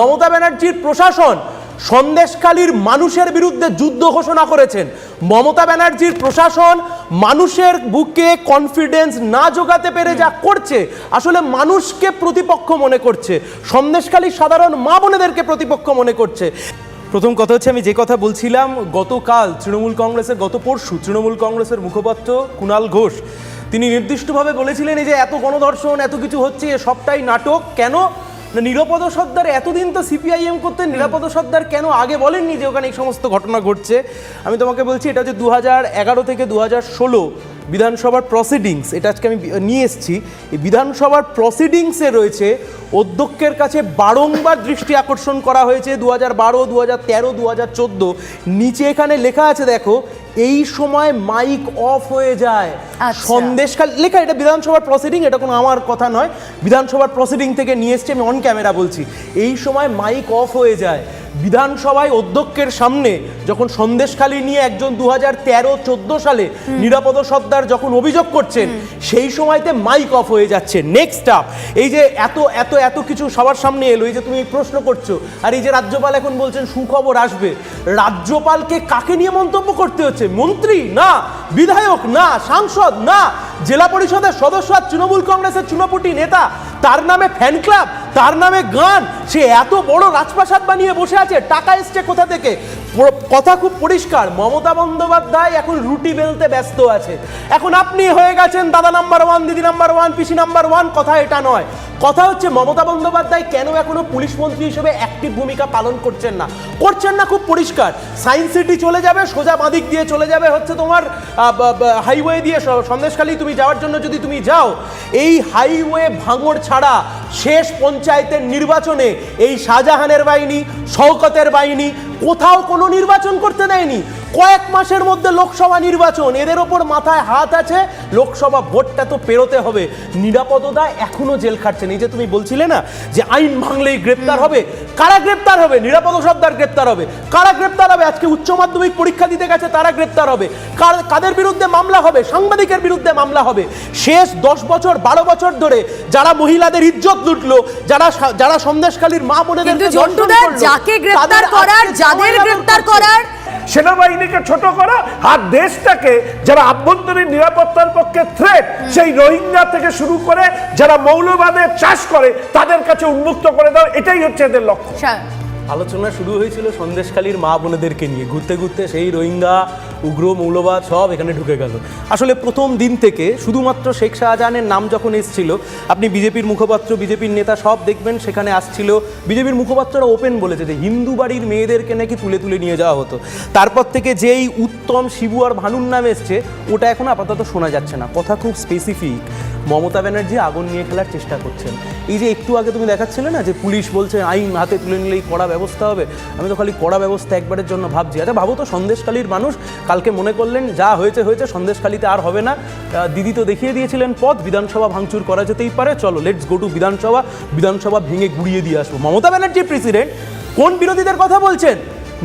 মমতা ব্যানার্জির প্রশাসন সন্দেশকালীর মানুষের বিরুদ্ধে যুদ্ধ ঘোষণা করেছেন। মমতা ব্যানার্জির প্রশাসন মানুষের বুকে কনফিডেন্স না জোগাতে পেরে যা করছে, আসলে মানুষকে প্রতিপক্ষ মনে করছে। সন্দেশকালীর সাধারণ মা বোনেদেরকে প্রতিপক্ষ মনে করছে। প্রথম কথা হচ্ছে, আমি যে কথা বলছিলাম, গতকাল তৃণমূল কংগ্রেসের, গত পরশু তৃণমূল কংগ্রেসের মুখপাত্র কুণাল ঘোষ, তিনি নির্দিষ্টভাবে বলেছিলেন, এই যে এত গণধর্ষণ, এত কিছু হচ্ছে সবটাই নাটক। কেন? না নিরাপদ সর্দার এতদিন তো সিপিআইএম করতেন নিরাপদ সর্দার কেন আগে বলেননি যে ওখানে এই সমস্ত ঘটনা ঘটছে? আমি তোমাকে বলছি এটা হচ্ছে দু এগারো থেকে দু ষোলো বিধানসভার প্রসিডিংস এটা আজকে আমি নিয়ে এসেছি। এই বিধানসভার প্রসিডিংসে রয়েছে অধ্যক্ষের কাছে বারংবার দৃষ্টি আকর্ষণ করা হয়েছে দু হাজার বারো দু হাজার তেরো দু হাজার চোদ্দ। নিচে এখানে লেখা আছে দেখো এই সময় মাইক অফ হয়ে যায়। আচ্ছা। সন্দেশকাল লেখা এটা বিধানসভার প্রসিডিং এটা কোনো আমার কথা নয়। বিধানসভার প্রসিডিং থেকে নিয়ে এসছি আমি অন ক্যামেরা বলছি। এই সময় মাইক অফ হয়ে যায়। বিধানসভায় অধ্যক্ষের সামনে যখন সন্দেশখালী নিয়ে একজন দু হাজার তেরো চোদ্দ সালে নিরাপদ সর্দার যখন অভিযোগ করছেন সেই সময়তে মাইক অফ হয়ে যাচ্ছে। নেক্সট আপ এই যে এত এত এত কিছু সবার সামনে এলো এই যে তুমি প্রশ্ন করছ আর এই যে রাজ্যপাল এখন বলছেন সুখবর আসবে রাজ্যপালকে কাকে নিয়ে মন্তব্য করতে হচ্ছে? মন্ত্রী? না। বিধায়ক? না। সাংসদ? না। জেলা পরিষদের সদস্য আর তৃণমূল কংগ্রেসের চুনোপুটি নেতা তার নামে ফ্যান ক্লাব? তার নামে গান। সে এত বড় রাজপ্রাসাদ বানিয়ে বসে আছে। টাকা এসছে কোথা থেকে? কথা খুব পরিষ্কার। মমতা বন্দ্যোপাধ্যায় এখন রুটি বেলতে ব্যস্ত আছে। এখন আপনি হয়ে গেছেন দাদা নাম্বার ওয়ান, দিদি নাম্বার ওয়ান, পিসি নাম্বার ওয়ান। কথা এটা নয়। কথা হচ্ছে মমতা বন্দ্যোপাধ্যায় কেন এখনও পুলিশ মন্ত্রী হিসেবে একটি ভূমিকা পালন করছেন না? করছেন না খুব পরিষ্কার। সায়েন্স সিটি চলে যাবে, সোজা বাদিক দিয়ে চলে যাবে হচ্ছে তোমার হাইওয়ে দিয়ে। সন্দেশখালী তুমি যাওয়ার জন্য যদি তুমি যাও, এই হাইওয়ে ভাঙড় ছাড়া শেষ পঞ্চায়েতের নির্বাচনে এই শাহজাহানের বাহিনী শওকতের বাহিনী কোথাও কোনো নির্বাচন করতে দেয়নি। কয়েক মাসের মধ্যে লোকসভা নির্বাচন। এদের ওপর মাথায় হাত আছে লোকসভা ভোটটা তো পেরোতে হবে। নিরাপদতা এখনও জেল খাটছেন এই যে তুমি বলছিলে না যে আইন ভাঙলেই গ্রেপ্তার হবে কারা গ্রেপ্তার হবে? নিরাপদ সর্দার গ্রেপ্তার হবে। কারা গ্রেপ্তার হবে? আজকে উচ্চ মাধ্যমিক পরীক্ষা দিতে গেছে তারা গ্রেপ্তার হবে। কার- কাদের বিরুদ্ধে মামলা হবে? সাংবাদিকের বিরুদ্ধে মামলা হবে। শেষ দশ বছর বারো বছর ধরে যারা মহিলাদের ইজ্জত লুটলো যারা যারা সন্দেশকালীর মা বোনেদের যাকে গ্রেপ্তার করার যাদের গ্রেপ্তার করার সেনাবাহিনীকে ছোট করা আর দেশটাকে যারা আভ্যন্তরীণ নিরাপত্তার পক্ষে থ্রেট সেই রোহিঙ্গা থেকে শুরু করে যারা মৌলবাদের চাষ করে, তাদের কাছে উন্মুক্ত করে দাও, এটাই হচ্ছে এদের লক্ষ্য। আলোচনা শুরু হয়েছিল সন্দেশখালীর মা বোনেদেরকে নিয়ে। ঘুরতে ঘুরতে সেই রোহিঙ্গা, উগ্র, মৌলবাদ সব এখানে ঢুকে গেল। আসলে প্রথম দিন থেকে শুধুমাত্র শেখ শাহজাহানের নাম যখন এসেছিল, আপনি বিজেপির মুখপাত্র, বিজেপির নেতা সব দেখবেন, সেখানে আসছিল। বিজেপির মুখপাত্ররা ওপেন বলেছে যে হিন্দু বাড়ির মেয়েদেরকে নাকি তুলে তুলে নিয়ে যাওয়া হতো। তারপর থেকে যেই উত্তম শিবু আর ভানুর নাম এসছে, ওটা এখন আপাতত শোনা যাচ্ছে না। কথা খুব স্পেসিফিক মমতা ব্যানার্জি আগুন নিয়ে খেলার চেষ্টা করছেন। এই যে একটু আগে তুমি দেখাচ্ছিলে না যে পুলিশ বলছে, আইন হাতে তুলে নিলেই কড়া ব্যবস্থা হবে? আমি তো খালি কড়া ব্যবস্থা একবারের জন্য ভাবছি। আচ্ছা ভাবো তো সন্দেশকালীর মানুষ কালকে মনে করলেন, যা হয়েছে হয়েছে, সন্দেশখালিতে আর হবে না। দিদি তো দেখিয়ে দিয়েছিলেন পথ, বিধানসভা ভাঙচুর করা যেতেই পারে। চলো লেটস গো টু বিধানসভা। বিধানসভা ভেঙে গুড়িয়ে দিয়ে আসব। মমতা ব্যানার্জি প্রেসিডেন্ট কোন বিরোধীদের কথা বলছেন?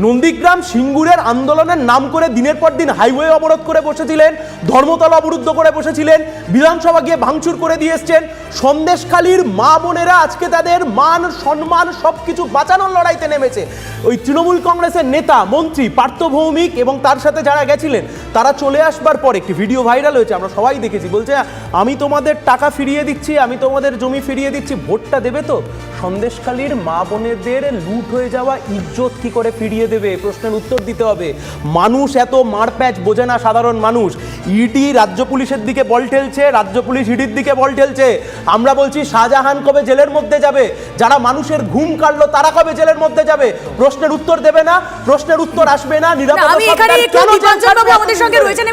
নন্দীগ্রাম সিঙ্গুরের আন্দোলনের নাম করে দিনের পর দিন হাইওয়ে অবরোধ করে বসেছিলেন, ধর্মতলা অবরুদ্ধ করে বসেছিলেন, বিধানসভা গিয়ে ভাঙচুর করে দিয়ে এসছেন। সন্দেশখালীর মা বোনেরা আজকে তাদের মান, সম্মান সব কিছু বাঁচানোর লড়াইতে নেমেছে। ওই তৃণমূল কংগ্রেসের নেতা, মন্ত্রী পার্থ ভৌমিক এবং তার সাথে যারা গেছিলেন, তারা চলে আসবার পর একটি ভিডিও ভাইরাল হয়েছে, আমরা সবাই দেখেছি। বলছে, আমি তোমাদের টাকা ফিরিয়ে দিচ্ছি, আমি তোমাদের জমি ফিরিয়ে দিচ্ছি, ভোটটা দেবে তো? সন্দেশখালীর মা বোনেদের লুট হয়ে যাওয়া ইজ্জত কি করে ফিরিয়ে দেবে প্রশ্নের উত্তর দিতে হবে। মানুষ এত মারপ্যাচ বোঝে না সাধারণ মানুষ। ইডি রাজ্য পুলিশের দিকে বল ঠেলছে রাজ্য পুলিশ ইডির দিকে বল ঠেলছে। আমরা বলছি শাহজাহান কবে জেলের মধ্যে যাবে? যারা মানুষের ঘুম কাটলো তারা কবে জেলের মধ্যে যাবে? প্রশ্নের উত্তর দেবে না প্রশ্নের উত্তর আসবে না নিরাপদ আমাদের সঙ্গে রয়েছেন